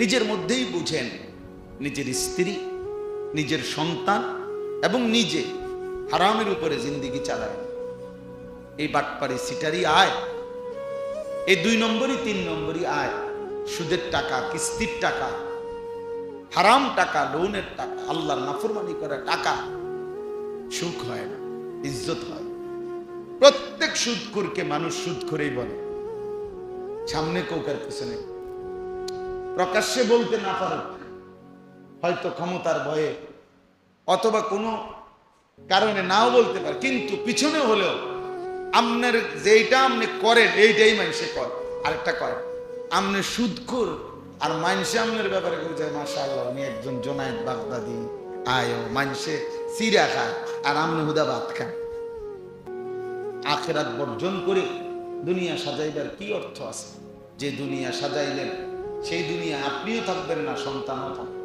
নিজের মধ্যেই বুঝেন নিজের স্ত্রী, নিজের সন্তান এবং নিজে হারামের উপরে জিন্দিগি চালায়। এই বাটপাড়ি সিটারি আয়, এই দুই নম্বরই তিন নম্বরই আয়, সুদের টাকা, কিস্তির টাকা, হারাম টাকা, লোনের টাকা, আল্লাহর নাফরমানি করা টাকা, সুখ হয় না, ইজ্জত হয়। প্রত্যেক সুদখোরকে মানুষ সুদ করেই বলে। সামনে কৌকার, পিছনে প্রকাশ্যে বলতে না পারে, হয়তো ক্ষমতার ভয়ে, অথবা কোনো কারণে নাও বলতে পারে, কিন্তু পিছনে হলেও আপনার যেইটা আপনি করেন, এইটাই মানুষে করে। আরেকটা করে আপনি সুদখোর আর মানুষে আপনার ব্যাপারে করে যায় মাসা আল্লাহ উনি একজন জোনায়েত বাগদাদি, আয়ো, মানুষে চিরা খায় আর আপনি হুদা ভাত খান আখেরাত বর্জন করে দুনিয়া সাজাইবার কি অর্থ আছে? যে দুনিয়া সাজাইলেন সেই দুনিয়া আপনিও থাকবেন না, সন্তানও থাকবেন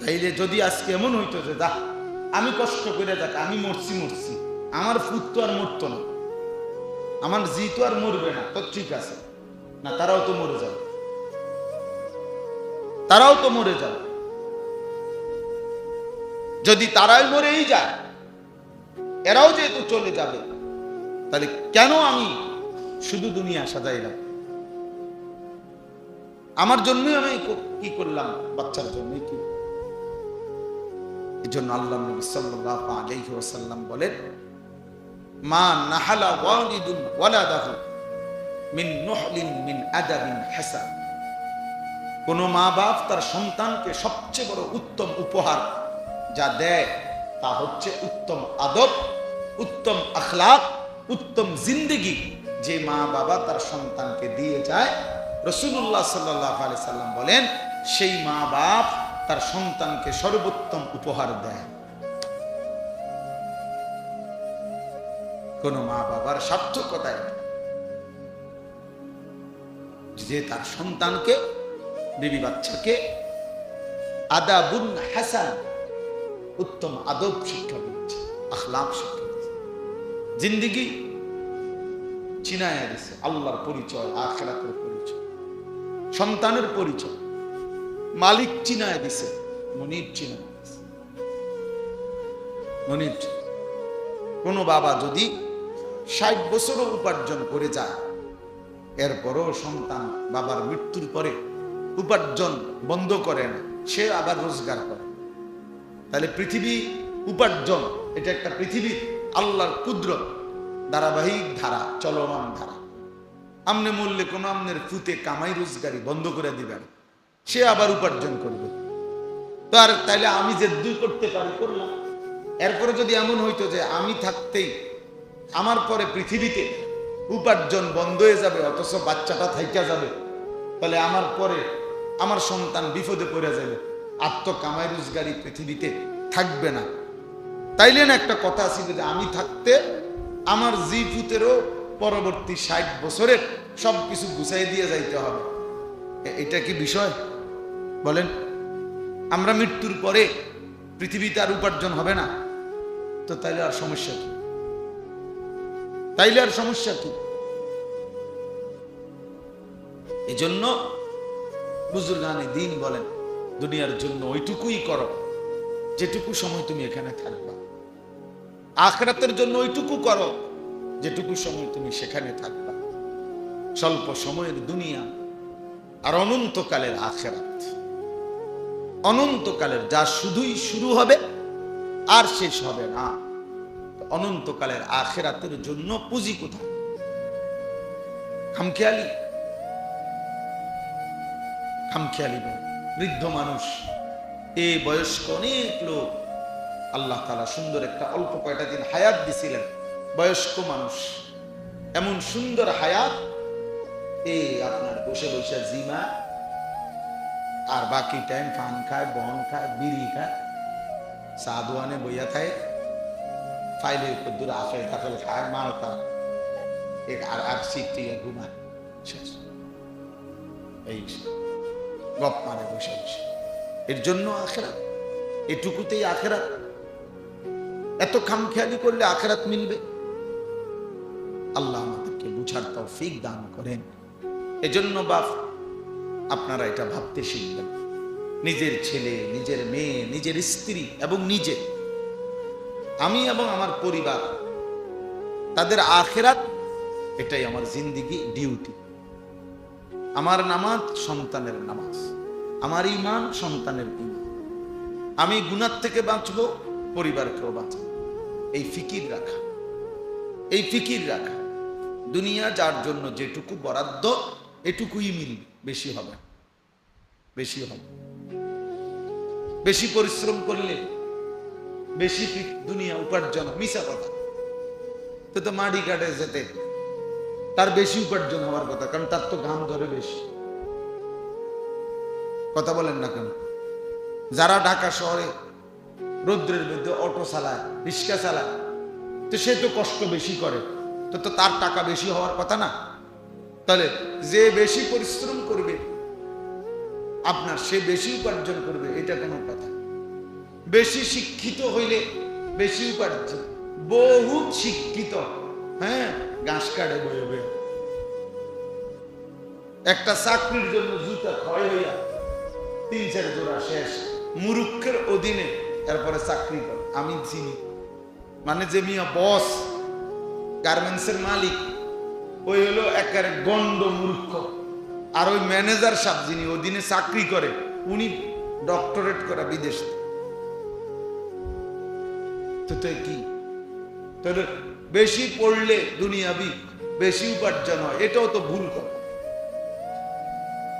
তাইলে যদি আজকে এমন হইতো যে দা আমি কষ্ট করে দেখ আমি মরছি মরছি, আমার ফুট তো আর মরতো না, আমার জি তো আর মরবে না, তো ঠিক আছে, না, তারাও তো মরে যাবে, তারাও তো মরে যাবে। যদি তারাই মরেই যায়, এরাও যেহেতু চলে যাবে, তাহলে কেন আমি শুধু দুনিয়া সাজাইলাম? আমার জন্যই আমি কি করলাম? বাচ্চার জন্যই কি? এই জন্য আল্লাহ নবী সাল্লাল্লাহু আলাইহি ওয়াসাল্লাম বলেন, মা নাহালা ওয়ালিদুন ওয়ালাদাহু মিন নুহলিন মিন আদাবিন হাসান। কোন মা বাপ তার সন্তানকে সবচেয়ে বড় উত্তম উপহার যা দেয় তা হচ্ছে উত্তম আদব, উত্তম আখলাক, উত্তম জিন্দেগি যে মা বাবা তার সন্তানকে দিয়ে যায় রসুল্লাহ সাল্লাহ আলি সাল্লাম বলেন, সেই মা বাপ তার সন্তানকে সর্বোত্তম উপহার দেয়। কোন মা বাবার সার্থকতায় যে তার সন্তানকে, বিবি বাচ্চাকে আদাবুন হাসান, উত্তম আদব শিক্ষা দিচ্ছে আখলাপ শিক্ষা দিচ্ছে। জিন্দিগি চিনায়া দিছে, আল্লাহর পরিচয় আখেরাতের পরিচয় সন্তানের পরিচয়। মালিক চিনায় দিছে মনির চিনায় মনির কোন বাবা যদি ষাট বছরও উপার্জন করে যায়, এরপরও সন্তান বাবার মৃত্যুর পরে উপার্জন বন্ধ করে না, সে আবার রোজগার করে। তাহলে পৃথিবী উপার্জন, এটা একটা পৃথিবী আল্লাহর কুদরত, ধারাবাহিক ধারা, চলমান ধারা। আমনে মূল্যে কোনো আমনের ফুতে কামাই রোজগারি বন্ধ করে দিবেন। সে আবার উপার্জন করবে। তো আর তাইলে আমি যে দুই করতে পারি, করলাম। এরপরে যদি এমন হইতো যে আমি থাকতেই আমার পরে পৃথিবীতে উপার্জন বন্ধ হয়ে যাবে, অথচ বাচ্চাটা থাইকা যাবে, তাহলে আমার পরে আমার সন্তান বিপদে পড়ে যাবে। আত্ম কামাই রোজগারি পৃথিবীতে থাকবে না। তাইলে না একটা কথা ছিল যে আমি থাকতে আমার জি ফুতেরও পরবর্তী ষাট বছরের সব কিছু গুছাই দিয়ে যাইতে হবে। এটা কি বিষয়? বলেন। আমরা মৃত্যুর পরে পৃথিবীতে আর উপার্জন হবে না। তো তাইলে আর সমস্যা কি? তাইলে আর সমস্যা কি? এই জন্য বুজুর্গানে দিন বলেন, দুনিয়ার জন্য ওইটুকুই করো, যেটুকু সময় তুমি এখানে থাকবা। আখরাতের জন্য ওইটুকু করো। যেটুকু সময় তুমি সেখানে থাকবা। স্বল্প সময়ের দুনিয়া আর অনন্তকালের আখেরাত। অনন্তকালের যা শুধুই শুরু হবে আর শেষ হবে না। অনন্তকালের আখেরাতের জন্য পুঁজি কোথায়? খামখেয়ালি। খামখেয়ালি। বৃদ্ধ মানুষ, এ বয়স্ক অনেক লোক। আল্লাহ তালা সুন্দর একটা অল্প কয়টা দিন হায়াত দিছিলেন। বয়স্ক মানুষ, এমন সুন্দর হায়াত, এ আপনার বসে বসে জিমা, আর বাকি টাইম পান খায়, বন খায়, বিড়ি খায় সাদুয়ানে বইয়া খায় ফাইলে দূর আফেল টাফেল খায় মালটা এক আর আর সিট ঘুমায়, শেষ। এই গপ বসে বসে। এর জন্য আখেরাত, এটুকুতেই আখেরাত। এত খামখেয়ালি করলে আখেরাত মিলবে? আল্লাহ আমাদেরকে বুঝার তৌফিক দান করেন। এজন্য বাপ, আপনারা এটা ভাবতে শিখবেন। নিজের ছেলে, নিজের মেয়ে, নিজের স্ত্রী এবং নিজে। আমি এবং আমার পরিবার, তাদের আখেরাত, এটাই আমার জিন্দিগি ডিউটি। আমার নামাজ সন্তানের নামাজ, আমার ইমান সন্তানের ইমান আমি গুনার থেকে বাঁচব, পরিবারকেও বাঁচব। এই ফিকির রাখা, এই ফিকির রাখা। দুনিয়া যার জন্য যেটুকু বরাদ্দ, এটুকুই মিল, বেশি হবে। বেশি হবে। বেশি পরিশ্রম করলে বেশি দুনিয়া উপার্জন মিশা কথা। তো তো মাটি কাটে যেতে। তার বেশি উপার্জন হওয়ার কথা, কারণ তার তো ঘাম ধরে বেশি। কথা বলেন না কেন? যারা ঢাকা শহরে রৌদ্রের মধ্যে অটো চালায়, রিক্সা চালায়, তো সে তো কষ্ট বেশি করে। তো তো তার টাকা বেশি হওয়ার কথা না। তাহলে যে বেশি পরিশ্রম করবে, আপনার সে বেশি উপার্জন করবে, এটা কোনো কথা। বেশি শিক্ষিত হইলে বেশি উপার্জন। বহুত শিক্ষিত। হ্যাঁ ঘাস কাটে বয়ে একটা চাকরির জন্য জুতা ক্ষয় হইয়া তিন, চার জোড়া শেষ। মুরুক্ষের অধীনে এরপরে চাকরি করে। আমি চিনি মানে যে মিয়া বস গার্মেন্টসের মালিক। ওই হলো একেবারে গন্ড মূর্খ। আর ওই ম্যানেজার সাহেব যিনি অধীনে চাকরি করে, উনি ডক্টরেট করা বিদেশ। তো কি? বেশি পড়লে দুনিয়াবি বেশি উপার্জন হয়, এটাও তো ভুল কথা।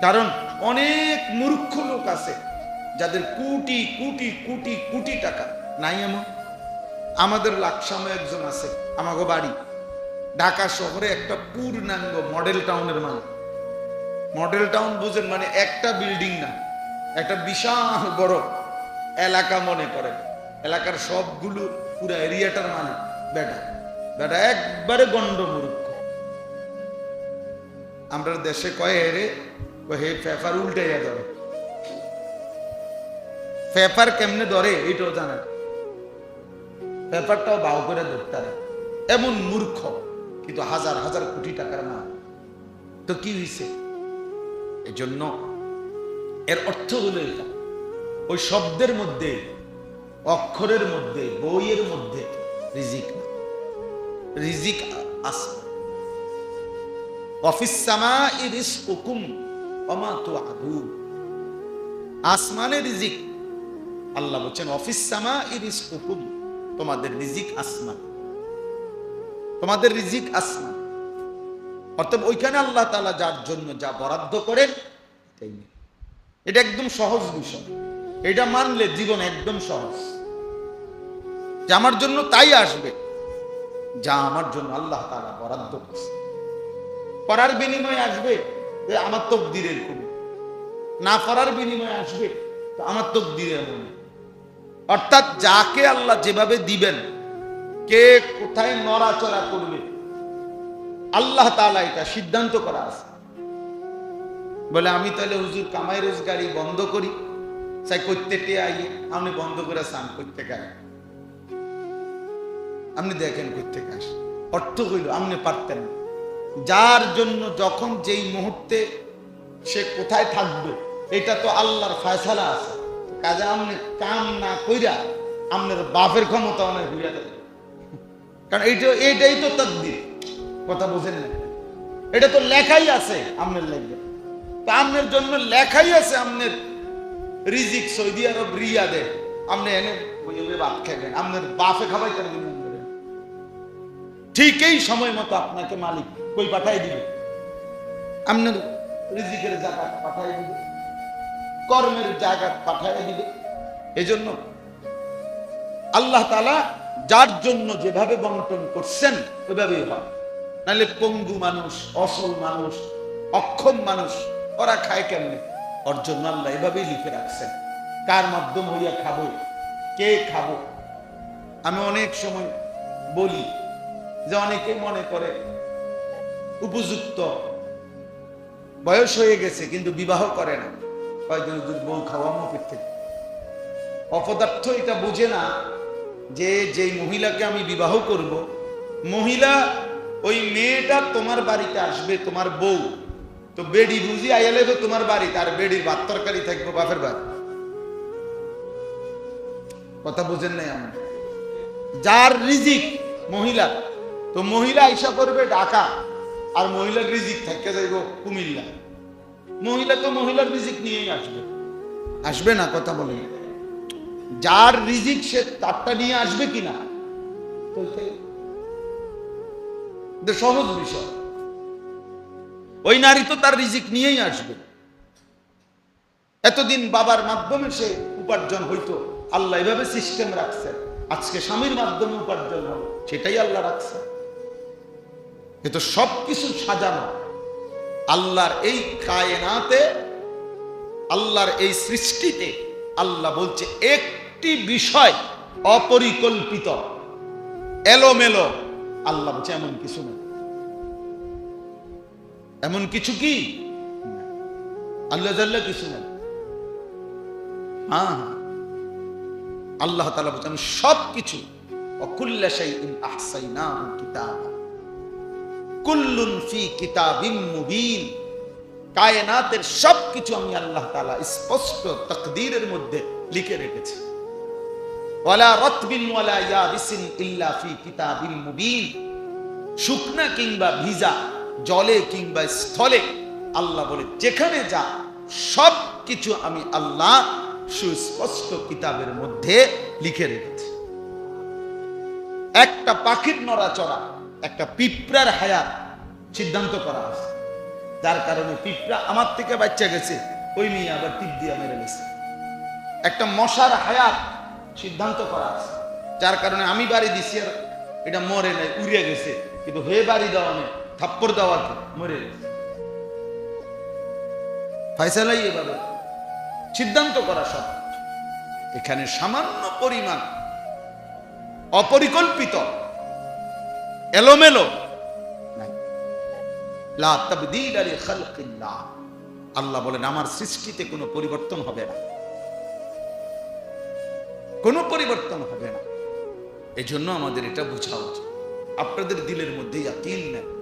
কারণ অনেক মূর্খ লোক আছে, যাদের কোটি কোটি কোটি কোটি টাকা নাই এমন। আমাদের লাকসামে একজন আছে আমাকে বাড়ি। ঢাকা শহরে একটা পূর্ণাঙ্গ মডেল টাউনের মানে মডেল টাউন বুঝেন মানে একটা বিল্ডিং না, একটা বিশাল বড় এলাকা মনে করে এলাকার সবগুলো পুরো এরিয়াটার মালিক বেটা। বেটা একবারে গন্ড মূর্খ আমরা দেশে কয়ে হেরে হে পেপার উল্টে ধরে। পেপার কেমনে ধরে এটাও জানা না। পেপারটাও বাউ করে ধরতে পারে। এমন মূর্খ। কিন্তু হাজার হাজার কোটি টাকার না তো কি হয়েছে এজন্য এর অর্থ হলো এটা। ওই শব্দের মধ্যে, অক্ষরের মধ্যে, বইয়ের মধ্যে রিজিক না। রিজিক আদু আসমানের রিজিক। আল্লাহ বলছেন, অফিস সামা ইরিস তোমাদের রিজিক আসমান। তোমাদের রিজিক আসমান। অর্থাৎ ওইখানে আল্লাহ তালা যার জন্য যা বরাদ্দ করেন, এটাই এটা একদম সহজ বিষয় এটা মানলে জীবন একদম সহজ। যে আমার জন্য তাই আসবে, যা আমার জন্য আল্লাহ তাআলা বরাদ্দ করছে। করার বিনিময়ে আসবে আমার তকদিরের কবি না করার বিনিময়ে আসবে, তো আমার তকদিরের মনে। অর্থাৎ যাকে আল্লাহ যেভাবে দিবেন কে কোথায় নড়াচড়া করবে? আল্লাহ তাআলা এটা সিদ্ধান্ত করা আছে। বলে, আমি তাহলে হুজুর কামাই রোজগারি বন্ধ করি। চাই করতে আই আপনি বন্ধ করে স্নান করতে গাই আপনি দেখেন করতে কাজ অর্থ হইল, আপনি পারতেন যার জন্য যখন যেই মুহূর্তে সে কোথায় থাকবে, এটা তো আল্লাহর ফয়সালা আছে। কাজে আপনি কাম না কইরা, আপনার বাপের ক্ষমতা অনেক হইয়া দেবে কারণ এইটা এইটাই তো তকদির। কথা বুঝেন না এটা তো লেখাই আছে আপনার লেগে। তা আপনার জন্য লেখাই আছে আপনার রিজিক সৌদি আরব রিয়াদে। আপনি এনে ভাত খাবেন আপনার বাপে খাবাই দিবেন ঠিক এই সময় মতো আপনাকে মালিক কই পাঠাই দিবে? আপনার রিজিকের জায়গা পাঠাই দিবে। কর্মের জায়গা পাঠাই দিবে। এজন্য আল্লাহ তালা যার জন্য যেভাবে বন্টন করছেন, ওইভাবেই হয়। নাহলে পঙ্গু মানুষ, অসল মানুষ, অক্ষম মানুষ, ওরা খায় কেমনে? ওর জন্য আল্লাহ এভাবেই লিখে রাখছেন। কার মাধ্যম হইয়া খাব? কে খাব? আমি অনেক সময় বলি যে অনেকে মনে করে, উপযুক্ত, বয়স হয়ে গেছে কিন্তু বিবাহ করে না। কয়েকজন বউ খাওয়া মুখের থেকে? অপদার্থ এটা বুঝে না যে, যেই মহিলাকে আমি বিবাহ করব, মহিলা ওই মেয়েটা তোমার বাড়িতে আসবে, তোমার বউ। তো বেডি বুঝি আইয়া লাগবে তোমার বাড়ি, তার বেডির ভাত তরকারি থাকব, বাপের বাড়ি কথা বুঝেন নাই আমি যার রিজিক মহিলা, তো মহিলা আইসা করবে ঢাকা, আর মহিলার রিজিক থাকতে যাইব কুমিল্লা। মহিলা তো মহিলার রিজিক নিয়েই আসবে। আসবে না, কথা বলেন। যার রিজিক সে তারটা নিয়ে আসবে কিনা? সহজ বিষয়। ওই নারী তো তার রিজিক নিয়েই আসবে। এতদিন বাবার মাধ্যমে সে উপার্জন হইতো। আল্লাহ এভাবে সিস্টেম রাখছে। আজকে স্বামীর মাধ্যমে উপার্জন হবে সেটাই আল্লাহ রাখছে। এ তো সবকিছু সাজানো। আল্লাহর এই কায়নাতে, আল্লাহর এই সৃষ্টিতে আল্লাহ বলছে, একটি বিষয় অপরিকল্পিত। এলোমেলো। আল্লাহ বলছে, এমন কিছু নেই। এমন কিছু কি? আল্লাহ জাল্লা কিছু নেই। হ্যাঁ হ্যাঁ। আল্লাহ তালা বলছে, আমি সব কিছু কুল্লুন ফি কিতাবিম মুবিন। কায়নাতের সব কিছু আমি আল্লাহ তাআলা স্পষ্ট তাকদীরের মধ্যে লিখে রেখেছি। ওয়ালা ওয়ালা ইল্লা ফি মুবিন। শুকনা কিংবা ভিজা, জলে কিংবা স্থলে, আল্লাহ বলে, যেখানে যা সব কিছু আমি আল্লাহ সুস্পষ্ট কিতাবের মধ্যে লিখে রেখেছি। একটা পাখির নড়াচড়া, একটা পিঁপড়ার হায়াত সিদ্ধান্ত করা আছে। যার কারণে পিঁপড়া আমার থেকে বাচ্চা গেছে, ওই মেয়ে আবার টিপ দিয়ে মেরে গেছে একটা মশার হায়াত সিদ্ধান্ত করা আছে, যার কারণে আমি বাড়ি দিছি আর এটা মরে নাই, উড়ে গেছে। কিন্তু হে বাড়ি দেওয়া নেই, থাপ্পড় দেওয়াতে মরে গেছে। ফাইসালাই এভাবে সিদ্ধান্ত করা সব এখানে সামান্য পরিমাণ অপরিকল্পিত, এলোমেলো। লা। আল্লাহ বলেন, আমার সৃষ্টিতে কোনো পরিবর্তন হবে না। কোনো পরিবর্তন হবে না। এই জন্য আমাদের এটা বোঝা উচিত। আপনাদের দিলের মধ্যে ইয়াকিন নেন